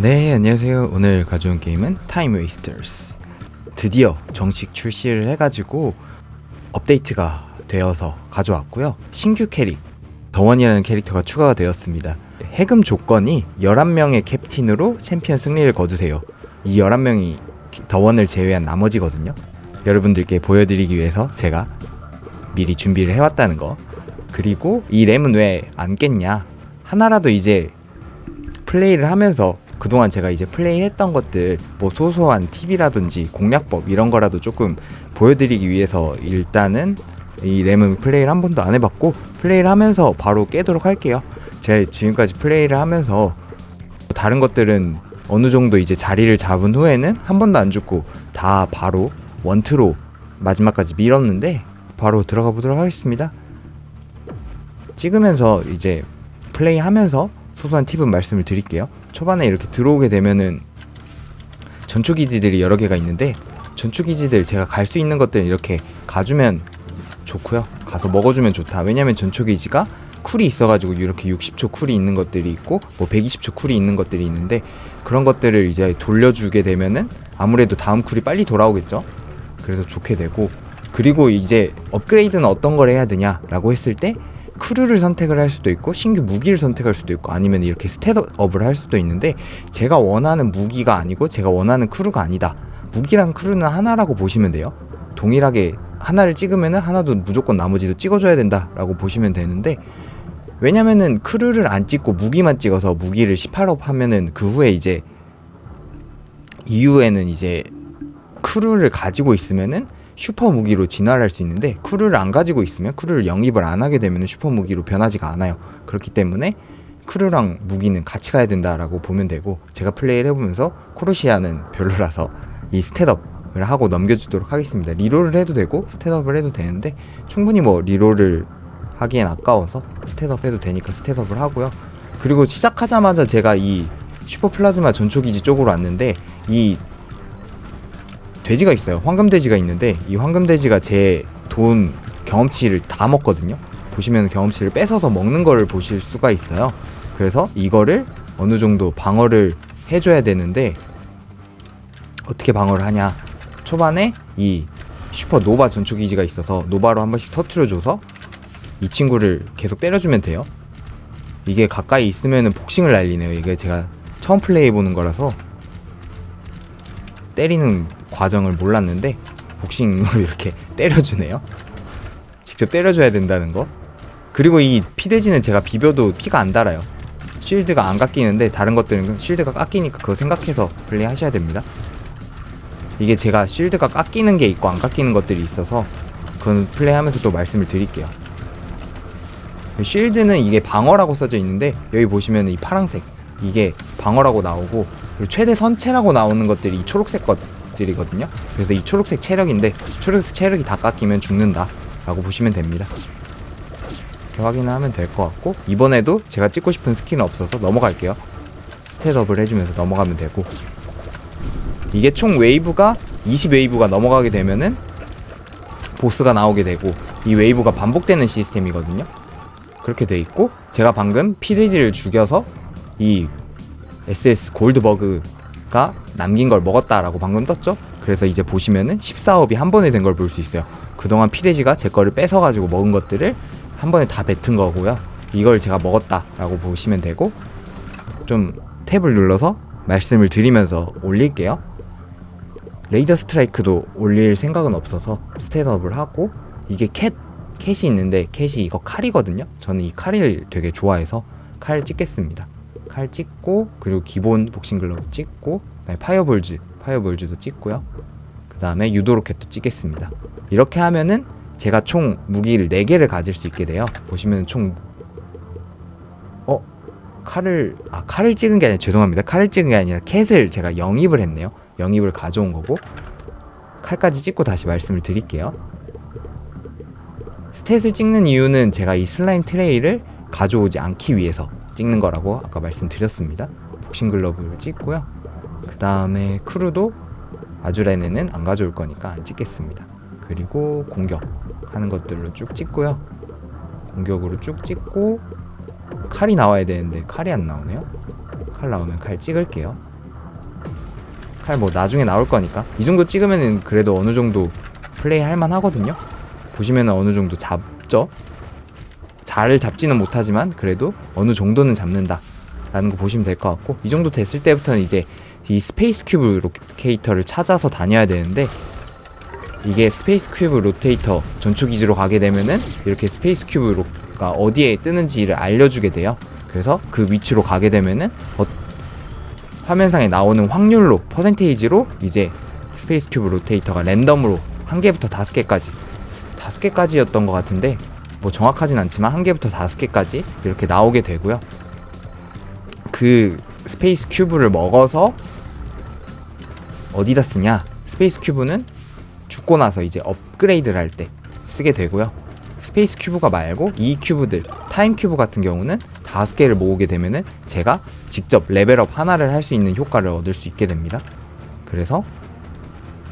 네, 안녕하세요. 오늘 가져온 게임은 타임 웨이스터스. 드디어 정식 출시를 해가지고 업데이트가 되어서 가져왔고요. 신규 캐릭, 더원이라는 캐릭터가 추가가 되었습니다. 해금 조건이 11명의 캡틴으로 챔피언 승리를 거두세요. 이 11명이 더원을 제외한 나머지거든요. 여러분들께 보여드리기 위해서 제가 미리 준비를 해왔다는 거. 그리고 이 램은 왜 안 깼냐? 하나라도 이제 플레이를 하면서 그동안 제가 이제 플레이했던 것들 뭐 소소한 팁이라든지 공략법 이런 거라도 조금 보여드리기 위해서 일단은 이 램은 플레이를 한 번도 안 해봤고 플레이를 하면서 바로 깨도록 할게요. 제가 지금까지 플레이를 하면서 다른 것들은 어느 정도 이제 자리를 잡은 후에는 한 번도 안 죽고 다 바로 원트로 마지막까지 밀었는데 바로 들어가 보도록 하겠습니다. 찍으면서 이제 플레이하면서 소소한 팁은 말씀을 드릴게요. 초반에 이렇게 들어오게 되면은 전초 기지들이 여러 개가 있는데 전초 기지들 제가 갈 수 있는 것들 이렇게 가주면 좋고요. 가서 먹어주면 좋다. 왜냐면 전초 기지가 쿨이 있어가지고 이렇게 60초 쿨이 있는 것들이 있고 뭐 120초 쿨이 있는 것들이 있는데 그런 것들을 이제 돌려주게 되면은 아무래도 다음 쿨이 빨리 돌아오겠죠. 그래서 좋게 되고 그리고 이제 업그레이드는 어떤 걸 해야 되냐라고 했을 때 크루를 선택을 할 수도 있고 신규 무기를 선택할 수도 있고 아니면 이렇게 스탯업을 할 수도 있는데 제가 원하는 무기가 아니고 제가 원하는 크루가 아니다. 무기랑 크루는 하나라고 보시면 돼요. 동일하게 하나를 찍으면은 하나도 무조건 나머지도 찍어줘야 된다 라고 보시면 되는데 왜냐면은 크루를 안 찍고 무기만 찍어서 무기를 18업 하면은 그 후에 이제 이후에는 이제 크루를 가지고 있으면은 슈퍼 무기로 진화를 할수 있는데 크루를 안 가지고 있으면 크루를 영입을 안 하게 되면 슈퍼 무기로 변하지가 않아요. 그렇기 때문에 크루랑 무기는 같이 가야 된다라고 보면 되고 제가 플레이를 해보면서 코르시아는 별로라서 이 스탯업을 하고 넘겨주도록 하겠습니다. 리롤을 해도 되고 스탯업을 해도 되는데 충분히 뭐 리롤을 하기엔 아까워서 스탯업 해도 되니까 스탯업을 하고요. 그리고 시작하자마자 제가 이 슈퍼 플라즈마 전초기지 쪽으로 왔는데 이 돼지가 있어요. 황금 돼지가 있는데 이 황금 돼지가 제 돈 경험치를 다 먹거든요. 보시면 경험치를 뺏어서 먹는 거를 보실 수가 있어요. 그래서 이거를 어느 정도 방어를 해줘야 되는데 어떻게 방어를 하냐? 초반에 이 슈퍼 노바 전초 기지가 있어서 노바로 한 번씩 터트려줘서 이 친구를 계속 때려주면 돼요. 이게 가까이 있으면은 복싱을 날리네요. 이게 제가 처음 플레이 보는 거라서 때리는 과정을 몰랐는데 복싱으로 이렇게 때려주네요. 직접 때려줘야 된다는 거. 그리고 이 피돼지는 제가 비벼도 피가 안 달아요. 쉴드가 안 깎이는데 다른 것들은 쉴드가 깎이니까 그거 생각해서 플레이 하셔야 됩니다. 이게 제가 쉴드가 깎이는 게 있고 안 깎이는 것들이 있어서 그건 플레이하면서 또 말씀을 드릴게요. 쉴드는 이게 방어라고 써져 있는데 여기 보시면 이 파란색 이게 방어라고 나오고 최대 선체라고 나오는 것들이 이 초록색 것 들이거든요. 그래서 이 초록색 체력인데 초록색 체력이 다 깎이면 죽는다 라고 보시면 됩니다. 이렇게 확인하면 될 것 같고 이번에도 제가 찍고 싶은 스킬은 없어서 넘어갈게요. 스탯업을 해주면서 넘어가면 되고 이게 총 웨이브가 20 웨이브가 넘어가게 되면은 보스가 나오게 되고 이 웨이브가 반복되는 시스템이거든요. 그렇게 돼 있고 제가 방금 피돼지를 죽여서 이 SS 골드버그 가 남긴 걸 먹었다라고 방금 떴죠? 그래서 이제 보시면은 14업이 한 번에 된 걸 볼 수 있어요. 그동안 피돼지가 제 거를 뺏어가지고 먹은 것들을 한 번에 다 뱉은 거고요. 이걸 제가 먹었다라고 보시면 되고 좀 탭을 눌러서 말씀을 드리면서 올릴게요. 레이저 스트라이크도 올릴 생각은 없어서 스탯업을 하고 이게 캣 캣이 있는데 캣이 이거 칼이거든요. 저는 이 칼을 되게 좋아해서 칼 찍겠습니다. 칼 찍고 그리고 기본 복싱 글러브 찍고 파이어볼즈 파이어볼즈도 찍고요. 그 다음에 유도 로켓도 찍겠습니다. 이렇게 하면은 제가 총 무기를 4개를 가질 수 있게 돼요. 보시면 총 어? 칼을 아 칼을 찍은 게 아니라 죄송합니다. 칼을 찍은 게 아니라 캣을 제가 영입을 했네요. 영입을 가져온 거고 칼까지 찍고 다시 말씀을 드릴게요. 스탯을 찍는 이유는 제가 이 슬라임 트레이를 가져오지 않기 위해서 찍는 거라고 아까 말씀드렸습니다. 복싱 글러브를 찍고요. 그 다음에 크루도 아주레네는 안 가져올 거니까 안 찍겠습니다. 그리고 공격 하는 것들로 쭉 찍고요. 공격으로 쭉 찍고 칼이 나와야 되는데 칼이 안 나오네요. 칼 나오면 칼 찍을게요. 칼 뭐 나중에 나올 거니까 이 정도 찍으면은 그래도 어느 정도 플레이 할 만하거든요 보시면은 어느 정도 잡죠 잘 잡지는 못하지만 그래도 어느 정도는 잡는다 라는 거 보시면 될 것 같고 이 정도 됐을 때부터는 이제 이 스페이스 큐브 로케이터를 찾아서 다녀야 되는데 이게 스페이스 큐브 로테이터 전초 기지로 가게 되면은 이렇게 스페이스 큐브가 어디에 뜨는지를 알려주게 돼요. 그래서 그 위치로 가게 되면은 어- 화면상에 나오는 확률로 퍼센테이지로 이제 스페이스 큐브 로테이터가 랜덤으로 한 개부터 다섯 개까지 다섯 개까지였던 것 같은데 뭐 정확하진 않지만 한 개부터 다섯 개까지 이렇게 나오게 되고요. 그 스페이스 큐브를 먹어서 어디다 쓰냐? 스페이스 큐브는 죽고 나서 이제 업그레이드를 할 때 쓰게 되고요. 스페이스 큐브가 말고 이 큐브들, 타임 큐브 같은 경우는 다섯 개를 모으게 되면은 제가 직접 레벨업 하나를 할 수 있는 효과를 얻을 수 있게 됩니다. 그래서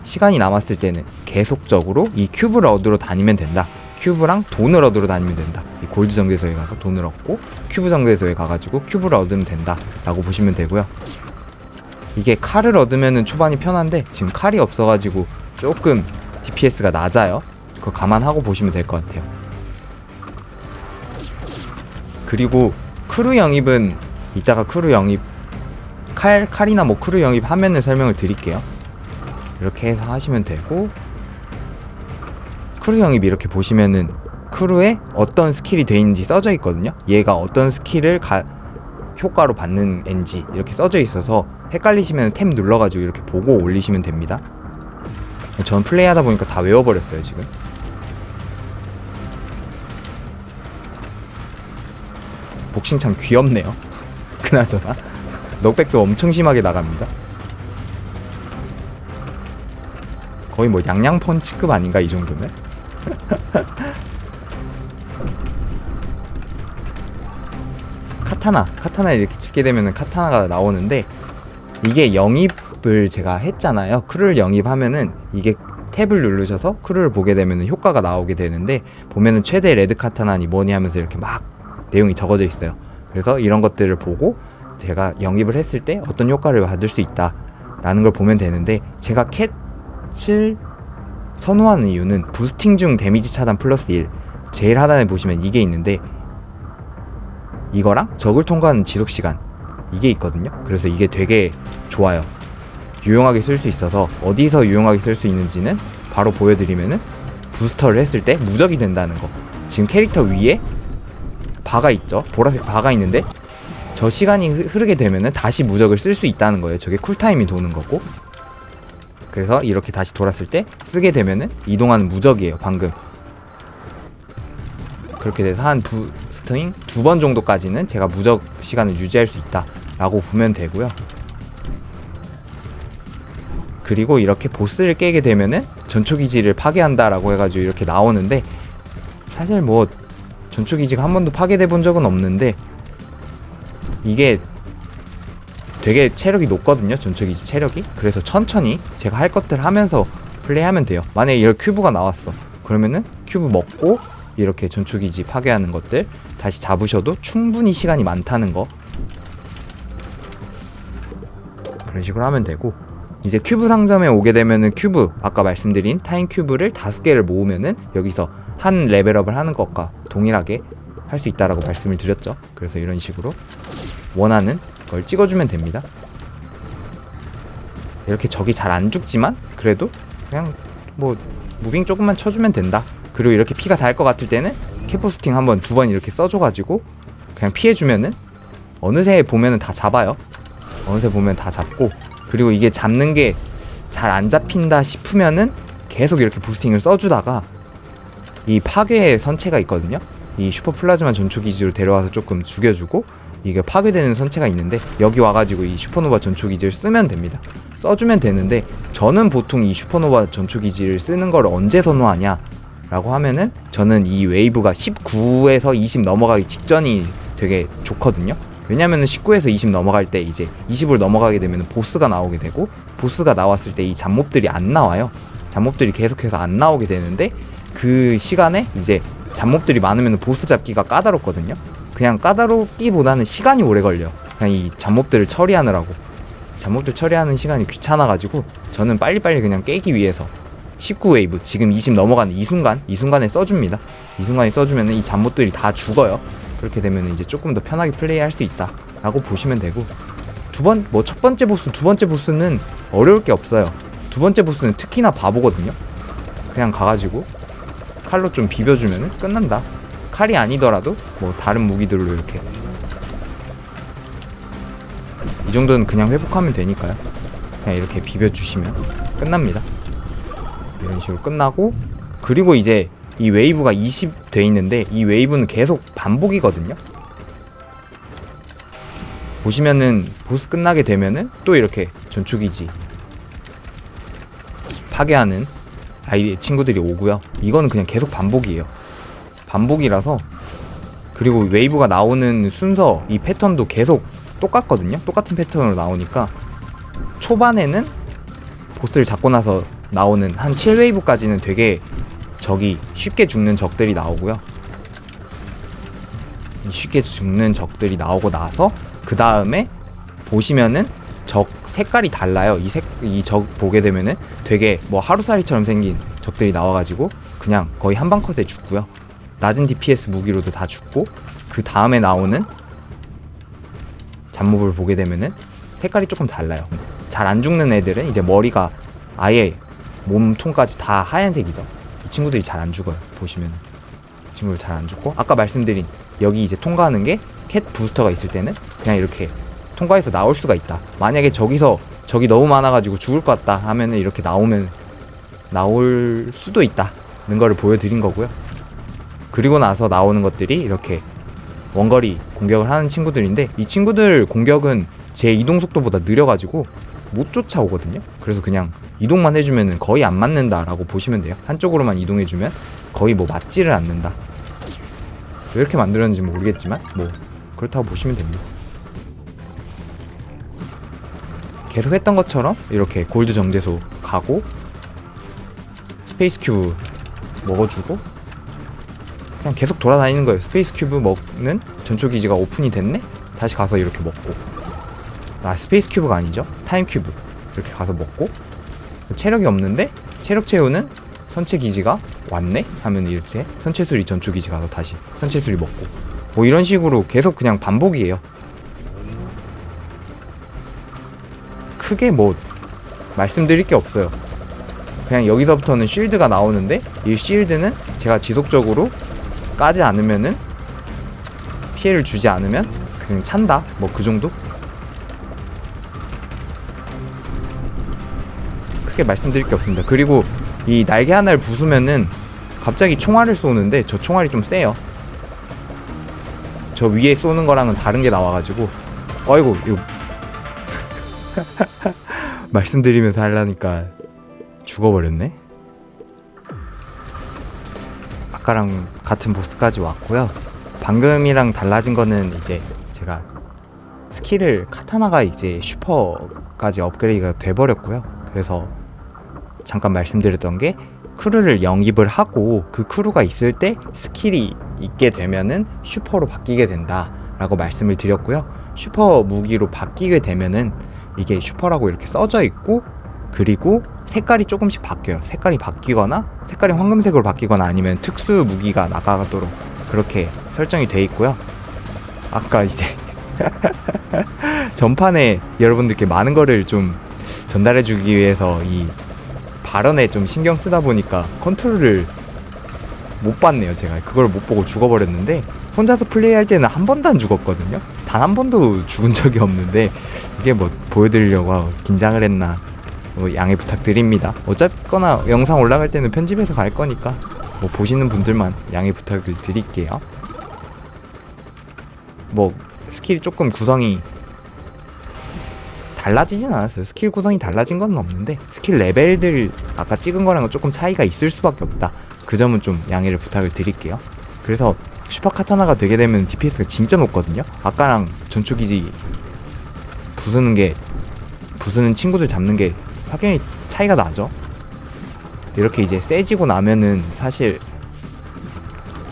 시간이 남았을 때는 계속적으로 이 큐브를 얻으러 다니면 된다. 큐브랑 돈을 얻으러 다니면 된다. 이 골드 정제소에 가서 돈을 얻고 큐브 정제소에 가가지고 큐브를 얻으면 된다라고 보시면 되고요. 이게 칼을 얻으면은 초반이 편한데 지금 칼이 없어가지고 조금 DPS가 낮아요. 그거 감안하고 보시면 될 것 같아요. 그리고 크루 영입은 이따가 크루 영입 칼 칼이나 뭐 크루 영입 하면은 설명을 드릴게요. 이렇게 해서 하시면 되고 크루 영입 이렇게 보시면은 크루에 어떤 스킬이 돼 있는지 써져 있거든요. 얘가 어떤 스킬을 가, 효과로 받는 엔지 이렇게 써져 있어서 헷갈리시면 템 눌러가지고 이렇게 보고 올리시면 됩니다. 전 플레이하다 보니까 다 외워버렸어요 지금. 복싱 참 귀엽네요. 그나저나 넉백도 엄청 심하게 나갑니다. 거의 뭐 양양 펀치급 아닌가 이 정도면? 카타나 카타나를 이렇게 찍게 되면은 카타나가 나오는데 이게 영입을 제가 했잖아요. 크루를 영입하면은 이게 탭을 누르셔서 크루를 보게 되면은 효과가 나오게 되는데 보면은 최대 레드 카타나니 뭐니 하면서 이렇게 막 내용이 적어져 있어요. 그래서 이런 것들을 보고 제가 영입을 했을 때 어떤 효과를 받을 수 있다 라는 걸 보면 되는데 제가 캣을 선호하는 이유는 부스팅 중 데미지 차단 플러스 1 제일 하단에 보시면 이게 있는데 이거랑 적을 통과하는 지속 시간 이게 있거든요. 그래서 이게 되게 좋아요. 유용하게 쓸 수 있어서 어디서 유용하게 쓸 수 있는지는 바로 보여드리면은 부스터를 했을 때 무적이 된다는 거. 지금 캐릭터 위에 바가 있죠. 보라색 바가 있는데 저 시간이 흐- 흐르게 되면은 다시 무적을 쓸 수 있다는 거예요. 저게 쿨타임이 도는 거고. 그래서 이렇게 다시 돌았을 때 쓰게 되면은 이동하는 무적이에요. 방금. 그렇게 돼서 한 부스팅 두번 정도까지는 제가 무적 시간을 유지할 수 있다 라고 보면 되고요. 그리고 이렇게 보스를 깨게 되면은 전초 기지를 파괴한다 라고 해가지고 이렇게 나오는데 사실 뭐 전초 기지가 한 번도 파괴돼 본 적은 없는데 이게 되게 체력이 높거든요 전초 기지 체력이. 그래서 천천히 제가 할 것들 하면서 플레이하면 돼요. 만약에 이런 큐브가 나왔어. 그러면은 큐브 먹고 이렇게 전초 기지 파괴하는 것들 다시 잡으셔도 충분히 시간이 많다는 거. 그런 식으로 하면 되고. 이제 큐브 상점에 오게 되면은 큐브 아까 말씀드린 타임 큐브를 다섯 개를 모으면은 여기서 한 레벨업을 하는 것과 동일하게 할 수 있다라고 말씀을 드렸죠. 그래서 이런 식으로 원하는 걸 찍어주면 됩니다. 이렇게 적이 잘 안 죽지만 그래도 그냥 뭐 무빙 조금만 쳐주면 된다. 그리고 이렇게 피가 닿을 것 같을 때는 캐포스팅 한번 두 번 이렇게 써줘가지고 그냥 피해주면은 어느새 보면은 다 잡아요. 어느새 보면 다 잡고 그리고 이게 잡는 게 잘 안 잡힌다 싶으면은 계속 이렇게 부스팅을 써주다가 이 파괴 선체가 있거든요. 이 슈퍼 플라즈마 전초 기지로 데려와서 조금 죽여주고 이게 파괴되는 선체가 있는데 여기 와가지고 이 슈퍼노바 전초 기지를 쓰면 됩니다. 써주면 되는데 저는 보통 이 슈퍼노바 전초 기지를 쓰는 걸 언제 선호하냐? 라고 하면은 저는 이 웨이브가 19에서 20 넘어가기 직전이 되게 좋거든요. 왜냐면은 19에서 20 넘어갈 때 이제 20을 넘어가게 되면 보스가 나오게 되고 보스가 나왔을 때 이 잡몹들이 안 나와요. 잡몹들이 계속해서 안 나오게 되는데 그 시간에 이제 잡몹들이 많으면 보스 잡기가 까다롭거든요. 그냥 까다롭기보다는 시간이 오래 걸려. 그냥 이 잡몹들을 처리하느라고. 잠못들 처리하는 시간이 귀찮아가지고 저는 빨리빨리 그냥 깨기 위해서 19웨이브 지금 20 넘어가는 이 순간 이 순간에 써줍니다. 이 순간에 써주면 이 잠못들이 다 죽어요. 그렇게 되면 이제 조금 더 편하게 플레이할 수 있다 라고 보시면 되고. 두 번 뭐 첫 번째 보스 두 번째 보스는 어려울 게 없어요. 두 번째 보스는 특히나 바보거든요. 그냥 가가지고 칼로 좀 비벼주면 끝난다 칼이 아니더라도 뭐 다른 무기들로 이렇게. 이 정도는 그냥 회복하면 되니까요. 그냥 이렇게 비벼주시면 끝납니다. 이런 식으로 끝나고 그리고 이제 이 웨이브가 20 돼 있는데 이 웨이브는 계속 반복이거든요. 보시면은 보스 끝나게 되면은 또 이렇게 전초기지 파괴하는 아이 친구들이 오고요. 이거는 그냥 계속 반복이에요 반복이라서 그리고 웨이브가 나오는 순서 이 패턴도 계속 똑같거든요 똑같은 패턴으로 나오니까 초반에는 보스를 잡고 나서 나오는 한 7웨이브까지는 되게 적이 쉽게 죽는 적들이 나오고요 이 쉽게 죽는 적들이 나오고 나서 그 다음에 보시면은 적 색깔이 달라요. 이 색 이 적 보게 되면은 되게 뭐 하루살이처럼 생긴 적들이 나와가지고 그냥 거의 한방 컷에 죽고요. 낮은 DPS 무기로도 다 죽고 그 다음에 나오는 잡몹을 보게 되면은 색깔이 조금 달라요. 잘 안 죽는 애들은 이제 머리가 아예 몸통까지 다 하얀색이죠. 이 친구들이 잘 안 죽어요. 보시면 이 친구들 잘 안 죽고 아까 말씀드린 여기 이제 통과하는 게 캣 부스터가 있을 때는 그냥 이렇게 통과해서 나올 수가 있다. 만약에 저기서 적이 너무 많아가지고 죽을 것 같다 하면은 이렇게 나오면 나올 수도 있다는 거를 보여드린 거고요. 그리고 나서 나오는 것들이 이렇게 원거리 공격을 하는 친구들인데 이 친구들 공격은 제 이동 속도보다 느려가지고 못 쫓아오거든요. 그래서 그냥 이동만 해주면 거의 안 맞는다라고 보시면 돼요. 한쪽으로만 이동해주면 거의 뭐 맞지를 않는다. 왜 이렇게 만들었는지 모르겠지만 뭐 그렇다고 보시면 됩니다. 계속 했던 것처럼 이렇게 골드 정제소 가고 스페이스 큐브 먹어주고 그냥 계속 돌아다니는 거예요. 스페이스 큐브 먹는 전초 기지가 오픈이 됐네. 다시 가서 이렇게 먹고 아 스페이스 큐브가 아니죠. 타임 큐브 이렇게 가서 먹고 체력이 없는데 체력 채우는 선체 기지가 왔네 하면 이렇게 선체 수리 전초 기지 가서 다시 선체 수리 먹고 뭐 이런 식으로 계속 그냥 반복이에요. 크게 뭐 말씀드릴 게 없어요. 그냥 여기서부터는 쉴드가 나오는데 이 쉴드는 제가 지속적으로 까지 않으면은 피해를 주지 않으면 그냥 찬다. 뭐 그 정도? 크게 말씀드릴 게 없습니다. 그리고 이 날개 하나를 부수면은 갑자기 총알을 쏘는데 저 총알이 좀 세요. 저 위에 쏘는 거랑은 다른 게 나와가지고 어이구 이거 말씀드리면서 하려니까 죽어버렸네. 아까랑 같은 보스까지 왔고요. 방금이랑 달라진 거는 이제 제가 스킬을 카타나가 이제 슈퍼까지 업그레이드가 돼버렸고요. 그래서 잠깐 말씀드렸던 게 크루를 영입을 하고 그 크루가 있을 때 스킬이 있게 되면은 슈퍼로 바뀌게 된다라고 말씀을 드렸고요. 슈퍼 무기로 바뀌게 되면은 이게 슈퍼라고 이렇게 써져 있고 그리고 색깔이 조금씩 바뀌어요. 색깔이 바뀌거나 색깔이 황금색으로 바뀌거나 아니면 특수 무기가 나가도록 그렇게 설정이 돼 있고요. 아까 이제 전판에 여러분들께 많은 거를 좀 전달해 주기 위해서 이 발언에 좀 신경 쓰다 보니까 컨트롤을 못 봤네요. 제가 그걸 못 보고 죽어버렸는데 혼자서 플레이할 때는 한 번도 안 죽었거든요. 단 한 번도 죽은 적이 없는데 이게 뭐 보여드리려고 긴장을 했나 뭐 양해 부탁드립니다. 어쨌거나 영상 올라갈 때는 편집해서 갈 거니까 뭐 보시는 분들만 양해 부탁을 드릴게요. 뭐 스킬이 조금 구성이 달라지진 않았어요. 스킬 구성이 달라진 건 없는데 스킬 레벨들 아까 찍은 거랑은 조금 차이가 있을 수밖에 없다. 그 점은 좀 양해를 부탁을 드릴게요. 그래서 슈퍼 카타나가 되게 되면 DPS가 진짜 높거든요. 아까랑 전초기지 부수는 게 부수는 친구들 잡는 게 확연히 차이가 나죠. 이렇게 이제 세지고 나면은 사실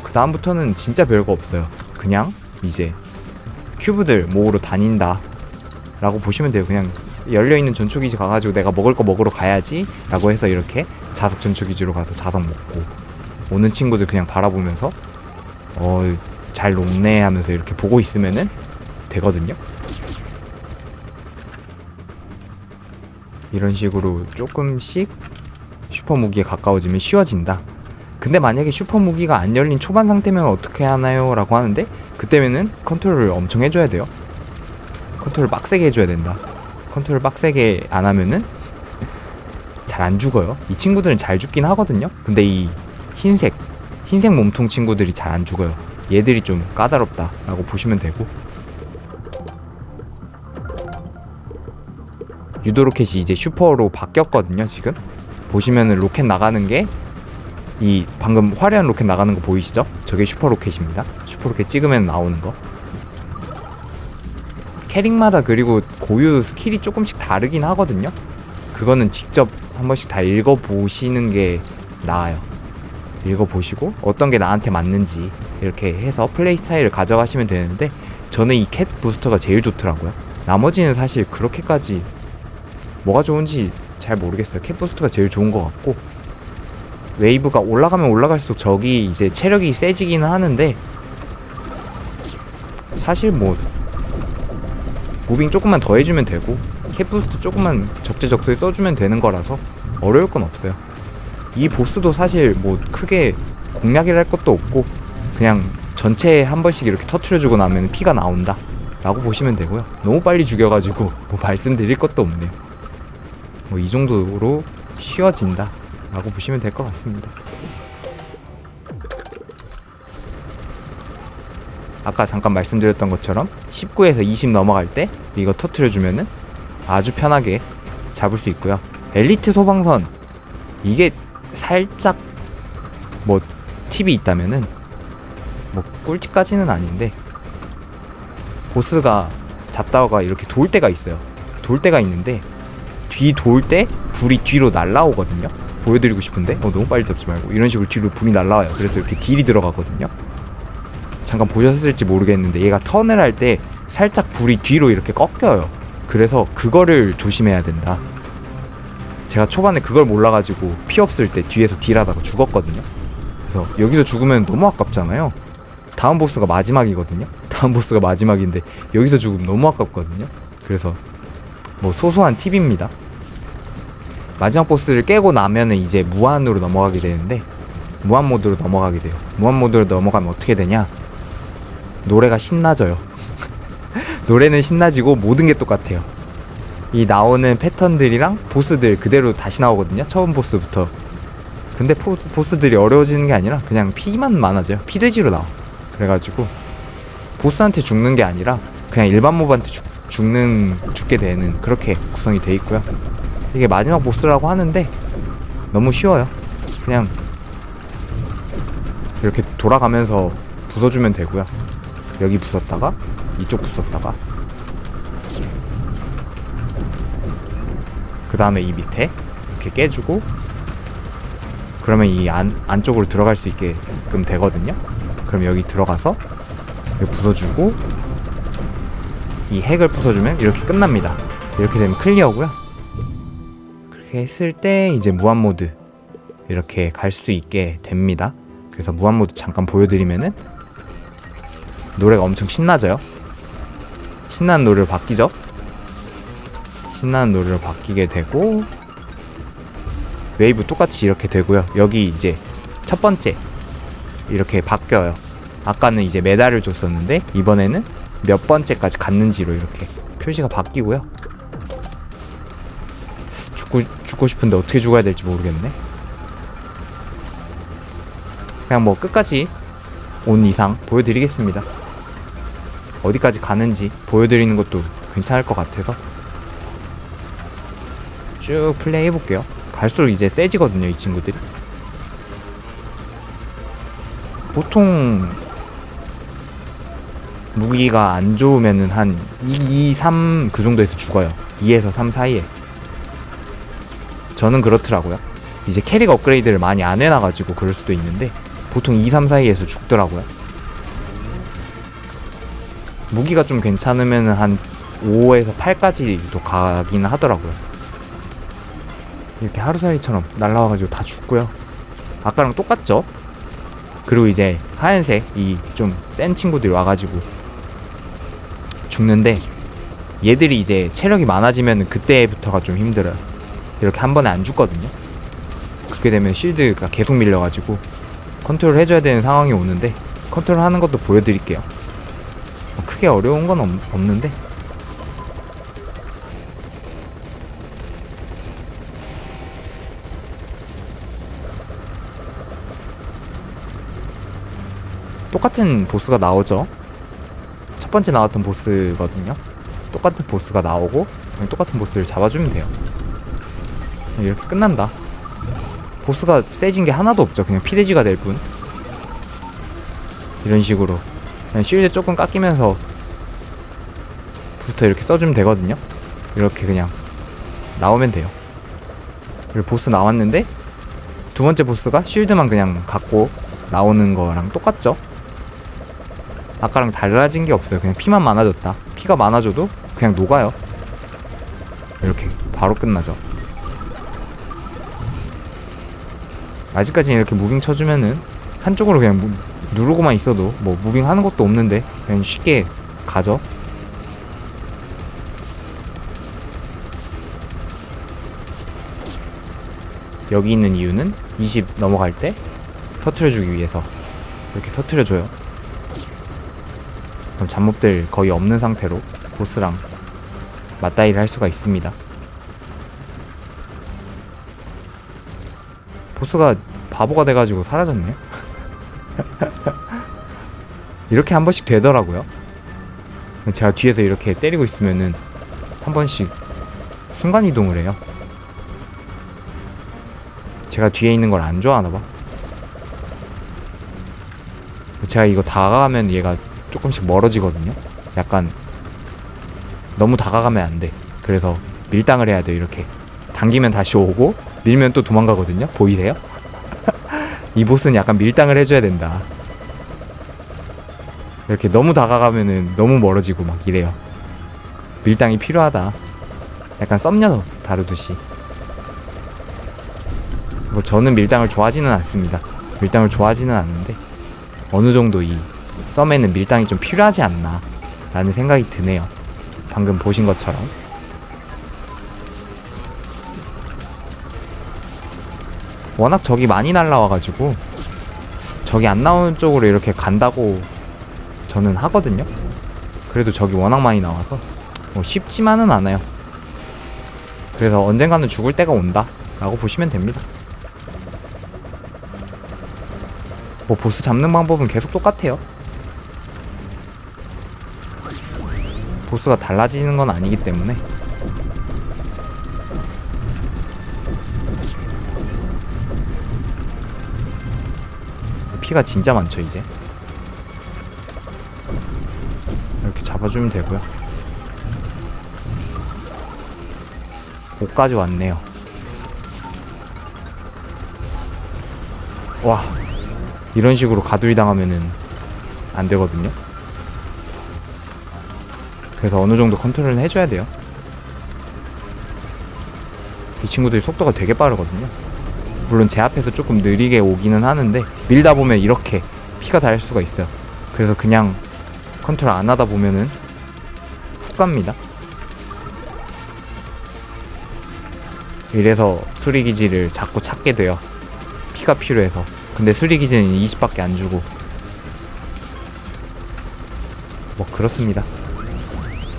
그 다음부터는 진짜 별거 없어요. 그냥 이제 큐브들 모으러 다닌다 라고 보시면 돼요. 그냥 열려있는 전초기지 가가지고 내가 먹을 거 먹으러 가야지 라고 해서 이렇게 자석 전초기지로 가서 자석 먹고 오는 친구들 그냥 바라보면서 어 잘 녹네 하면서 이렇게 보고 있으면은 되거든요 이런 식으로 조금씩 슈퍼 무기에 가까워지면 쉬워진다. 근데 만약에 슈퍼 무기가 안 열린 초반 상태면 어떻게 하나요? 라고 하는데 그때면은 컨트롤을 엄청 해줘야 돼요. 컨트롤 빡세게 해줘야 된다. 컨트롤 빡세게 안 하면은 잘 안 죽어요. 이 친구들은 잘 죽긴 하거든요. 근데 이 흰색 흰색 몸통 친구들이 잘 안 죽어요. 얘들이 좀 까다롭다 라고 보시면 되고 유도 로켓이 이제 슈퍼로 바뀌었거든요 지금 보시면은 로켓 나가는 게 이 방금 화려한 로켓 나가는 거 보이시죠? 저게 슈퍼 로켓입니다. 슈퍼 로켓 찍으면 나오는 거. 캐릭마다 그리고 고유 스킬이 조금씩 다르긴 하거든요. 그거는 직접 한 번씩 다 읽어 보시는 게 나아요. 읽어 보시고 어떤 게 나한테 맞는지 이렇게 해서 플레이 스타일을 가져가시면 되는데 저는 이 캣 부스터가 제일 좋더라고요. 나머지는 사실 그렇게까지 뭐가 좋은지 잘 모르겠어요. 캣 부스터가 제일 좋은 것 같고. 웨이브가 올라가면 올라갈수록 적이 이제 체력이 세지기는 하는데 사실 뭐 무빙 조금만 더 해주면 되고 캡부스트 조금만 적재적소에 써주면 되는 거라서 어려울 건 없어요. 이 보스도 사실 뭐 크게 공략이라 할 것도 없고 그냥 전체에 한 번씩 이렇게 터트려주고 나면 피가 나온다 라고 보시면 되고요. 너무 빨리 죽여가지고 뭐 말씀드릴 것도 없네요 뭐 이 정도로 쉬워진다 라고 보시면 될 것 같습니다. 아까 잠깐 말씀드렸던 것처럼 19에서 20 넘어갈 때 이거 터트려주면은 아주 편하게 잡을 수 있고요. 엘리트 소방선 이게 살짝 뭐 팁이 있다면은 뭐 꿀팁까지는 아닌데 보스가 잡다가 이렇게 돌 때가 있어요. 돌 때가 있는데 뒤 돌 때 불이 뒤로 날라오거든요. 보여드리고 싶은데? 어 너무 빨리 잡지 말고. 이런 식으로 뒤로 불이 날라와요. 그래서 이렇게 딜이 들어가거든요. 잠깐 보셨을지 모르겠는데 얘가 턴을 할 때 살짝 불이 뒤로 이렇게 꺾여요. 그래서 그거를 조심해야 된다. 제가 초반에 그걸 몰라가지고 피 없을 때 뒤에서 딜하다가 죽었거든요. 그래서 여기서 죽으면 너무 아깝잖아요. 다음 보스가 마지막이거든요. 다음 보스가 마지막인데 여기서 죽으면 너무 아깝거든요. 그래서 뭐 소소한 팁입니다 마지막 보스를 깨고 나면은 이제 무한으로 넘어가게 되는데 무한 모드로 넘어가게 돼요. 무한 모드로 넘어가면 어떻게 되냐? 노래가 신나져요. 노래는 신나지고 모든 게 똑같아요. 이 나오는 패턴들이랑 보스들 그대로 다시 나오거든요. 처음 보스부터. 근데 보스, 보스들이 어려워지는 게 아니라 그냥 피만 많아져요. 피돼지로 나와. 그래가지고 보스한테 죽는 게 아니라 그냥 일반 몹한테 죽, 죽는 죽게 되는 그렇게 구성이 돼 있고요. 이게 마지막 보스라고 하는데 너무 쉬워요. 그냥 이렇게 돌아가면서 부숴주면 되고요. 여기 부쉈다가 이쪽 부쉈다가 그 다음에 이 밑에 이렇게 깨주고 그러면 이 안, 안쪽으로 들어갈 수 있게끔 되거든요. 그럼 여기 들어가서 이렇게 부숴주고 이 핵을 부숴주면 이렇게 끝납니다. 이렇게 되면 클리어고요. 그렇게 했을 때 이제 무한 모드 이렇게 갈 수 있게 됩니다. 그래서 무한 모드 잠깐 보여드리면은 노래가 엄청 신나져요. 신나는 노래로 바뀌죠. 신나는 노래로 바뀌게 되고 웨이브 똑같이 이렇게 되고요. 여기 이제 첫 번째 이렇게 바뀌어요. 아까는 이제 메달을 줬었는데 이번에는 몇 번째까지 갔는지로 이렇게 표시가 바뀌고요. 죽고 죽고 싶은데 어떻게 죽어야 될지 모르겠네. 그냥 뭐 끝까지 온 이상 보여드리겠습니다. 어디까지 가는지 보여드리는 것도 괜찮을 것 같아서 쭉 플레이 해볼게요. 갈수록 이제 세지거든요, 이 친구들이. 보통 무기가 안 좋으면은 한 2, 2, 3그 정도에서 죽어요. 2에서 3 사이에. 저는 그렇더라고요. 이제 캐릭 업그레이드를 많이 안 해놔가지고 그럴 수도 있는데 보통 2, 3 사이에서 죽더라고요. 무기가 좀 괜찮으면 한 5에서 8까지도 가긴 하더라고요. 이렇게 하루살이처럼 날라와가지고 다 죽고요. 아까랑 똑같죠? 그리고 이제 하얀색 이 좀 센 친구들이 와가지고 죽는데 얘들이 이제 체력이 많아지면 그때부터가 좀 힘들어요. 이렇게 한 번에 안 죽거든요. 그렇게 되면 쉴드가 계속 밀려가지고 컨트롤 해줘야 되는 상황이 오는데 컨트롤 하는 것도 보여드릴게요. 뭐 크게 어려운 건 없, 없는데 똑같은 보스가 나오죠. 첫 번째 나왔던 보스거든요. 똑같은 보스가 나오고 똑같은 보스를 잡아주면 돼요. 이렇게 끝난다. 보스가 세진 게 하나도 없죠. 그냥 피대지가 될 뿐. 이런 식으로 그냥 쉴드 조금 깎이면서 부스터 이렇게 써주면 되거든요. 이렇게 그냥 나오면 돼요. 그리고 보스 나왔는데 두 번째 보스가 쉴드만 그냥 갖고 나오는 거랑 똑같죠? 아까랑 달라진 게 없어요. 그냥 피만 많아졌다. 피가 많아져도 그냥 녹아요. 이렇게 바로 끝나죠. 아직까지는 이렇게 무빙 쳐주면은 한쪽으로 그냥 무, 누르고만 있어도 뭐 무빙 하는 것도 없는데 그냥 쉽게 가죠. 여기 있는 이유는 20 넘어갈 때 터트려주기 위해서 이렇게 터트려줘요. 그럼 잡몹들 거의 없는 상태로 보스랑 맞다이를 할 수가 있습니다. 보스가 바보가 돼가지고 사라졌네. 이렇게 한 번씩 되더라고요. 제가 뒤에서 이렇게 때리고 있으면은 한 번씩 순간 이동을 해요. 제가 뒤에 있는 걸 안 좋아하나 봐. 제가 이거 다가가면 얘가 조금씩 멀어지거든요. 약간 너무 다가가면 안 돼. 그래서 밀당을 해야 돼 이렇게. 당기면 다시 오고 밀면 또 도망가거든요. 보이세요? 이 보스는 약간 밀당을 해줘야 된다. 이렇게 너무 다가가면은 너무 멀어지고 막 이래요. 밀당이 필요하다. 약간 썸녀 다루듯이. 뭐 저는 밀당을 좋아하지는 않습니다. 밀당을 좋아하지는 않는데 어느 정도 이 썸에는 밀당이 좀 필요하지 않나 라는 생각이 드네요. 방금 보신 것처럼. 워낙 적이 많이 날라와가지고 적이 안 나오는 쪽으로 이렇게 간다고 저는 하거든요. 그래도 적이 워낙 많이 나와서 뭐 쉽지만은 않아요. 그래서 언젠가는 죽을 때가 온다 라고 보시면 됩니다. 뭐 보스 잡는 방법은 계속 똑같아요. 보스가 달라지는 건 아니기 때문에 피가 진짜 많죠 이제 이렇게 잡아주면 되고요 5까지 왔네요 와 이런 식으로 가두리 당하면은 안 되거든요. 그래서 어느 정도 컨트롤은 해줘야 돼요. 이 친구들이 속도가 되게 빠르거든요. 물론 제 앞에서 조금 느리게 오기는 하는데 밀다 보면 이렇게 피가 닿을 수가 있어요. 그래서 그냥 컨트롤 안 하다 보면은 훅 갑니다. 이래서 수리기지를 자꾸 찾게 돼요. 피가 필요해서. 근데 수리기지는 20밖에 안 주고 뭐 그렇습니다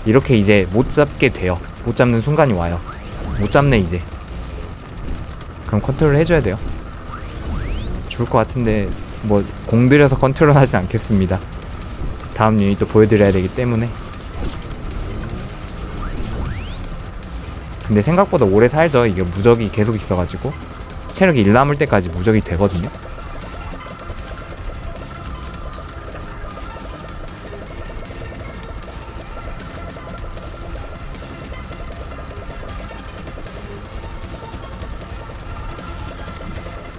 이렇게 이제 못 잡게 돼요 못 잡는 순간이 와요 못 잡네 이제 그럼 컨트롤 해줘야 돼요. 죽을 것 같은데 뭐 공들여서 컨트롤 하지 않겠습니다. 다음 유닛도 보여드려야 되기 때문에. 근데 생각보다 오래 살죠. 이게 무적이 계속 있어가지고. 체력이 1 남을 때까지 무적이 되거든요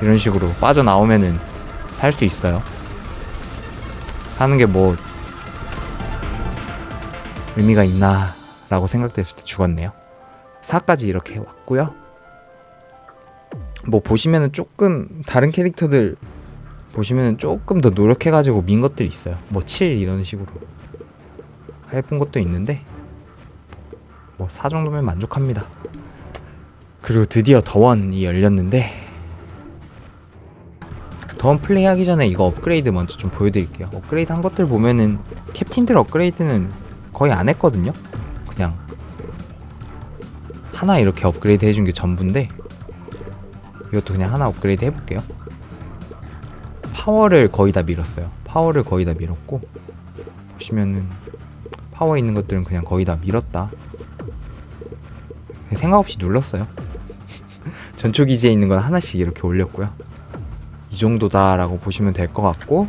이런 식으로 빠져나오면은 살 수 있어요. 사는 게 뭐 의미가 있나 라고 생각됐을 때 죽었네요. 4까지 이렇게 왔고요. 뭐 보시면은 조금 다른 캐릭터들 보시면은 조금 더 노력해가지고 민 것들이 있어요. 뭐 7 이런 식으로 해본 것도 있는데 뭐 4 정도면 만족합니다. 그리고 드디어 더원이 열렸는데 더원 플레이하기 전에 이거 업그레이드 먼저 좀 보여드릴게요. 업그레이드 한 것들 보면은 캡틴들 업그레이드는 거의 안 했거든요? 그냥 하나 이렇게 업그레이드 해준 게 전부인데 이것도 그냥 하나 업그레이드 해볼게요. 파워를 거의 다 밀었어요. 파워를 거의 다 밀었고 보시면은 파워 있는 것들은 그냥 거의 다 밀었다. 생각 없이 눌렀어요. 전초 기지에 있는 건 하나씩 이렇게 올렸고요 이 정도다라고 보시면 될 것 같고